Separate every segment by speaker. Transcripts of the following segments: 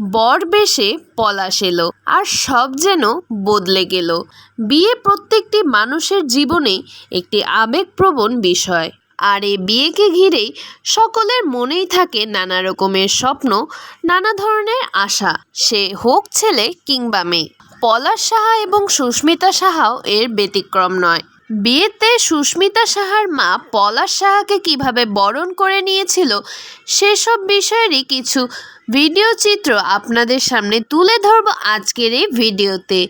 Speaker 1: বর বেশে পলাশ এলো, আর সব যেন বদলে গেল। বিয়ে প্রত্যেকটি মানুষের জীবনে একটি আবেগপ্রবণ বিষয়। আর এই বিয়েকে ঘিরেই সকলের মনেই থাকে নানা রকমের স্বপ্ন, নানা ধরনের আশা, সে হোক ছেলে কিংবা মেয়ে। পলাশ সাহা এবং সুস্মিতা সাহাও এর ব্যতিক্রম নয়। বিয়েতে সুস্মিতা সাহার মা পলাশ সাহাকে কীভাবে বরণ করে নিয়েছিল, সেসব বিষয়েরই কিছু ভিডিও চিত্র আপনাদের সামনে তুলে ধরব আজকের এই ভিডিওতে।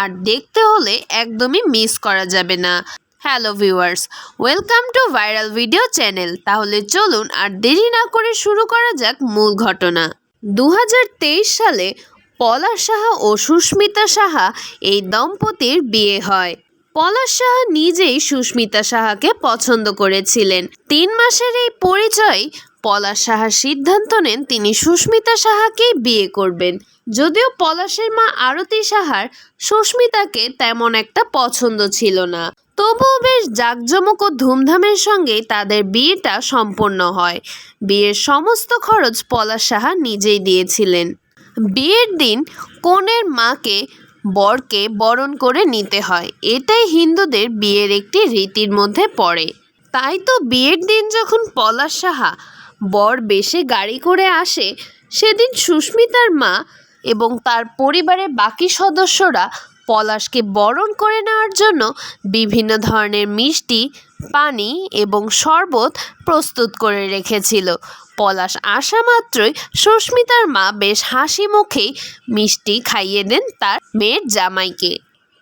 Speaker 1: আর দেখতে হলে একদমই মিস করা যাবে না। Hello viewers, welcome to viral video channel. তাহলে চলুন আর দেরি না করে শুরু করা যাক মূল ঘটনা। দু হাজার তেইশ সালে পলাশ সাহা ও সুস্মিতা সাহা এই দম্পতির বিয়ে হয়। পলাশ সাহা নিজেই সুস্মিতা সাহাকে পছন্দ করেছিলেন। তিন মাসের এই পরিচয় পলাশ সাহা সিদ্ধান্ত নেন তিনি সুস্মিতা সাহাকেই বিয়ে করবেন। যদিও পলাশের মা আরতি সাহার সুস্মিতাকে তেমন একটা পছন্দ ছিল না। তবুও বেশ জাঁকজমক ও ধুমধামের সঙ্গে তাদের বিয়েটা সম্পন্ন হয়। বিয়ের সমস্ত খরচ পলাশ সাহা নিজেই দিয়েছিলেন। বিয়ের দিন কনের মাকে, বরকে বরণ করে নিতে হয়। এটাই হিন্দুদের বিয়ের একটি রীতির মধ্যে পড়ে। তাই তো বিয়ের দিন যখন পলাশ সাহা বর বেশে গাড়ি করে আসে, সেদিন সুস্মিতার মা এবং তার পরিবারের বাকি সদস্যরা পলাশকে বরণ করে নেওয়ার জন্য বিভিন্ন ধরনের মিষ্টি, পানি এবং শরবত প্রস্তুত করে রেখেছিল। পলাশ আসা মাত্রই সুস্মিতার মা বেশ হাসি মুখেই মিষ্টি খাইয়ে দেন তার মেয়ের জামাইকে।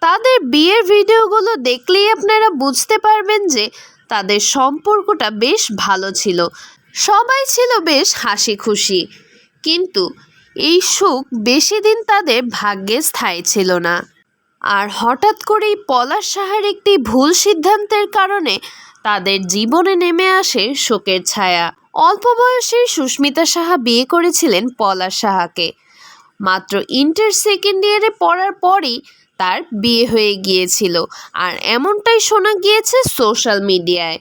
Speaker 1: তাদের বিয়ের ভিডিওগুলো দেখলেই আপনারা বুঝতে পারবেন যে তাদের সম্পর্কটা বেশ ভালো ছিল। সবাই ছিল বেশ হাসি খুশি কিন্তু এই সুখ বেশি দিন তাদের ভাগ্যে স্থায়ী ছিল না। আর হঠাৎ করেই পলাশ সাহার একটি ভুল সিদ্ধান্তের কারণে তাদের জীবনে নেমে আসে শোকের ছায়া। অল্প বয়সে সুস্মিতা সাহা বিয়ে করেছিলেন পলাশ সাহাকে। মাত্র ইন্টার সেকেন্ড ইয়ারে পড়ার পরই তার বিয়ে হয়ে গিয়েছিল। আর এমনটাই শোনা গিয়েছে সোশ্যাল মিডিয়ায়।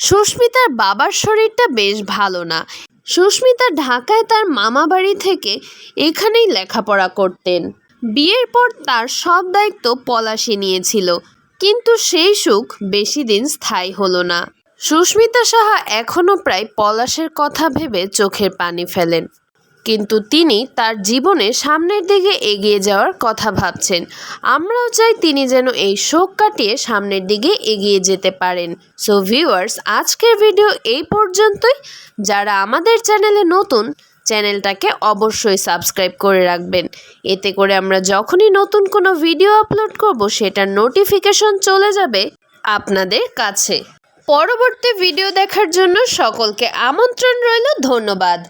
Speaker 1: সুস্মিতার বাবার শরীরটা বেশ ভালো না। সুস্মিতা ঢাকায় তার মামা বাড়ি থেকে এখানেই লেখাপড়া করতেন। বিয়ের পর তার সব দায়িত্ব পলাশি নিয়েছিল, কিন্তু সেই সুখ বেশি দিন স্থায়ী হলো না। সুস্মিতা সাহা এখনও প্রায় পলাশের কথা ভেবে চোখের পানি ফেলেন। কিন্তু তিনি তার জীবনে সামনের দিকে এগিয়ে যাওয়ার কথা ভাবছেন। আমরাও চাই তিনি যেন এই শোক কাটিয়ে সামনের দিকে এগিয়ে যেতে পারেন। সো ভিউয়ার্স আজকের ভিডিও এই পর্যন্তই। যারা আমাদের চ্যানেলে নতুন, চ্যানেলটাকে অবশ্যই সাবস্ক্রাইব করে রাখবেন। এতে করে আমরা যখনই নতুন কোনো ভিডিও আপলোড করব, সেটার নোটিফিকেশন চলে যাবে আপনাদের কাছে। পরবর্তী ভিডিও দেখার জন্য সকলকে আমন্ত্রণ রইল। ধন্যবাদ।